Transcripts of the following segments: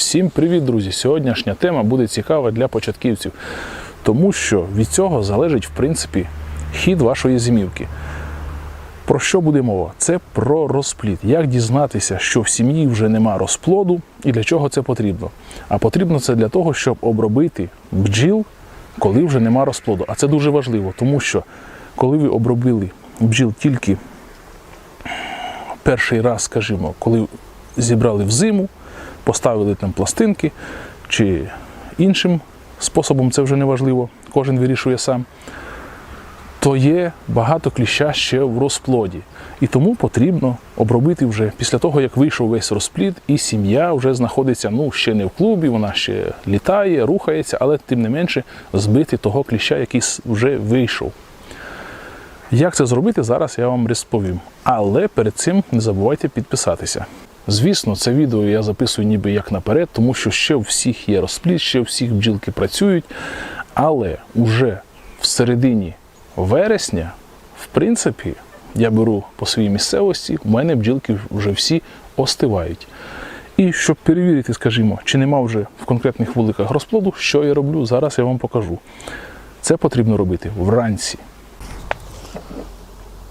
Всім привіт, друзі! Сьогоднішня тема буде цікава для початківців, тому що від цього залежить, в принципі, хід вашої зимівки. Про що буде мова? Це про розплід. Як дізнатися, що в сім'ї вже нема розплоду і для чого це потрібно? А потрібно це для того, щоб обробити бджіл, коли вже нема розплоду. А це дуже важливо, тому що коли ви обробили бджіл тільки перший раз, скажімо, коли зібрали в зиму, поставили там пластинки чи іншим способом, це вже не важливо, кожен вирішує сам, то є багато кліща ще в розплоді. І тому потрібно обробити вже після того, як вийшов весь розплід, і сім'я вже знаходиться ну, ще не в клубі, вона ще літає, рухається, але тим не менше збити того кліща, який вже вийшов. Як це зробити, зараз я вам розповім. Але перед цим не забувайте підписатися. Звісно, це відео я записую ніби як наперед, тому що ще у всіх є розплід, ще у всіх бджілки працюють. Але уже в середині вересня, в принципі, я беру по своїй місцевості, у мене бджілки вже всі остивають. І щоб перевірити, скажімо, чи нема вже в конкретних вуликах розплоду, що я роблю, зараз я вам покажу. Це потрібно робити вранці.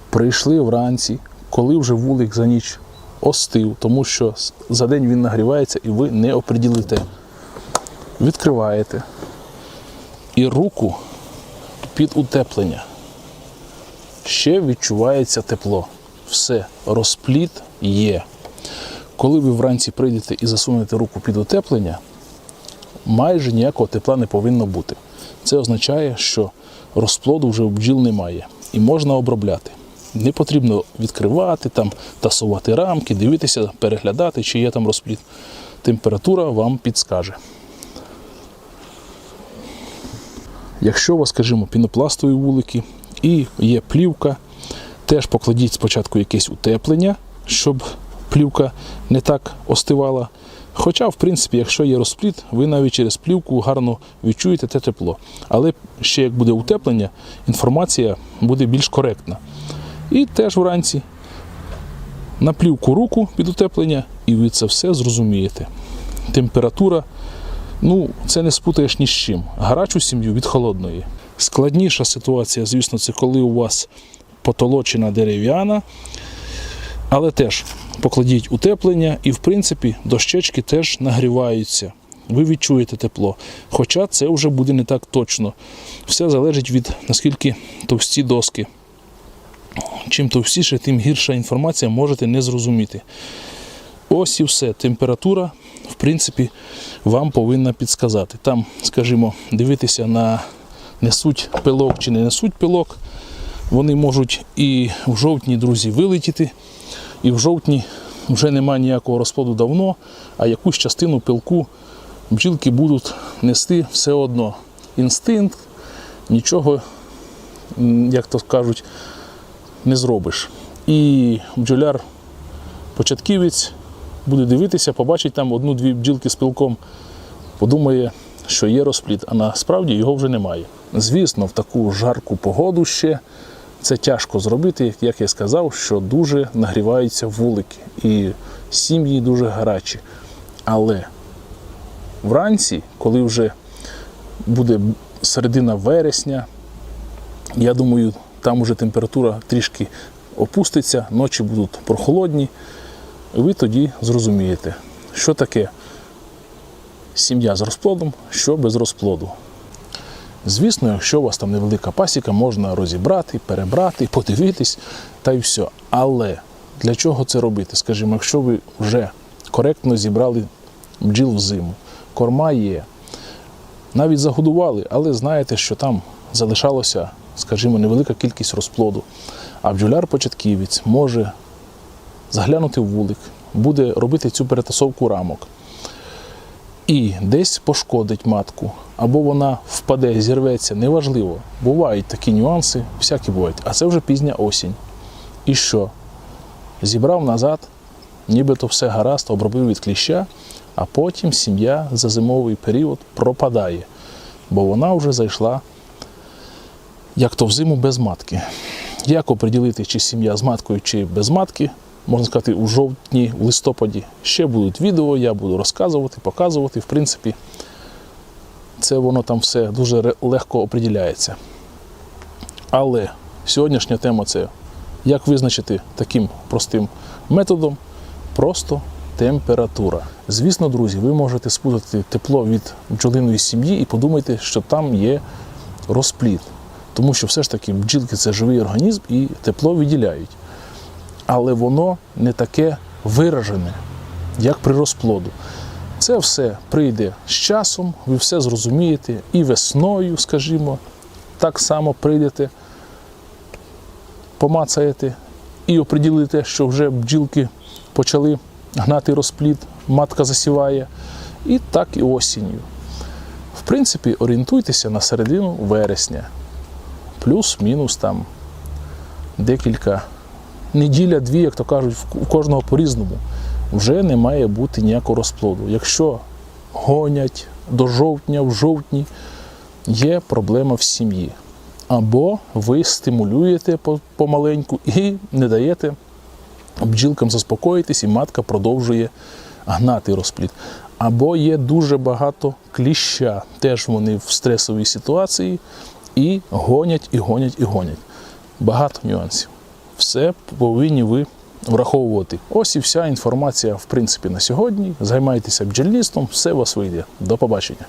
Прийшли вранці, коли вже вулик за ніч остив, тому що за день він нагрівається і ви не оприділите. Відкриваєте і руку під утеплення. Ще відчувається тепло. Все, розпліт є. Коли ви вранці прийдете і засунете руку під утеплення, майже ніякого тепла не повинно бути. Це означає, що розплоду вже у бджіл немає і можна обробляти. Не потрібно відкривати, там, тасувати рамки, дивитися, переглядати, чи є там розплід. Температура вам підскаже. Якщо у вас, скажімо, пінопластові вулики і є плівка, теж покладіть спочатку якесь утеплення, щоб плівка не так остивала. Хоча, в принципі, якщо є розплід, ви навіть через плівку гарно відчуєте те тепло. Але ще як буде утеплення, інформація буде більш коректна. І теж вранці на плівку руку під утеплення, і ви це все зрозумієте. Температура, ну, це не спутаєш ні з чим. Гарячу сім'ю від холодної. Складніша ситуація, звісно, це коли у вас потолочена дерев'яна, але теж покладіть утеплення, і, в принципі, дощечки теж нагріваються. Ви відчуєте тепло. Хоча це вже буде не так точно. Все залежить від наскільки товсті доски. Чим товстіше, тим гірша інформація можете не зрозуміти. Ось і все. Температура, в принципі, вам повинна підсказати. Там, скажімо, дивитися на несуть пилок чи не несуть пилок. Вони можуть і в жовтні, друзі, вилетіти, і в жовтні вже немає ніякого розплоду давно, а якусь частину пилку бджілки будуть нести все одно. Інстинкт, нічого, як то кажуть, не зробиш. І бджоляр початківець буде дивитися, побачить там одну-дві бджілки з пилком, подумає, що є розплід, а насправді його вже немає. Звісно, в таку жарку погоду ще це тяжко зробити, як я сказав, що дуже нагріваються вулики і сім'ї дуже гарячі. Але вранці, коли вже буде середина вересня, я думаю, там уже температура трішки опуститься, ночі будуть прохолодні. Ви тоді зрозумієте, що таке сім'я з розплодом, що без розплоду. Звісно, якщо у вас там невелика пасіка, можна розібрати, перебрати, подивитись та й все. Але для чого це робити? Скажімо, якщо ви вже коректно зібрали бджіл в зиму, корма є, навіть загодували, але знаєте, що там залишалося, скажімо, невелика кількість розплоду. А бджоляр-початківець може заглянути в вулик, буде робити цю перетасовку рамок і десь пошкодить матку, або вона впаде, зірветься, неважливо. Бувають такі нюанси, всякі бувають. А це вже пізня осінь. І що? Зібрав назад, нібито все гаразд, обробив від кліща, а потім сім'я за зимовий період пропадає, бо вона вже зайшла як то в зиму без матки. Як оприділити, чи сім'я з маткою, чи без матки, можна сказати, у жовтні, в листопаді ще будуть відео, я буду розказувати, показувати. В принципі, це воно там все дуже легко оприділяється. Але сьогоднішня тема це як визначити таким простим методом просто температура. Звісно, друзі, ви можете спутати тепло від бджолиної сім'ї і подумайте, що там є розплід. Тому що все ж таки бджілки це живий організм і тепло виділяють. Але воно не таке виражене, як при розплоду. Це все прийде з часом, ви все зрозумієте і весною, скажімо, так само прийдете, помацаєте і оприділите, що вже бджілки почали гнати розплід, матка засіває, і так і осінню. В принципі, орієнтуйтеся на середину вересня, плюс-мінус там декілька неділя-дві, як то кажуть, у кожного по-різному, вже не має бути ніякого розплоду. Якщо гонять до жовтня, в жовтні, є проблема в сім'ї. Або ви стимулюєте помаленьку і не даєте бджілкам заспокоїтись, і матка продовжує гнати розплід. Або є дуже багато кліща, теж вони в стресовій ситуації і гонять, і гонять, і гонять. Багато нюансів. Все повинні ви враховувати. Ось і вся інформація, в принципі, на сьогодні. Займайтеся бджільництвом, все у вас вийде. До побачення.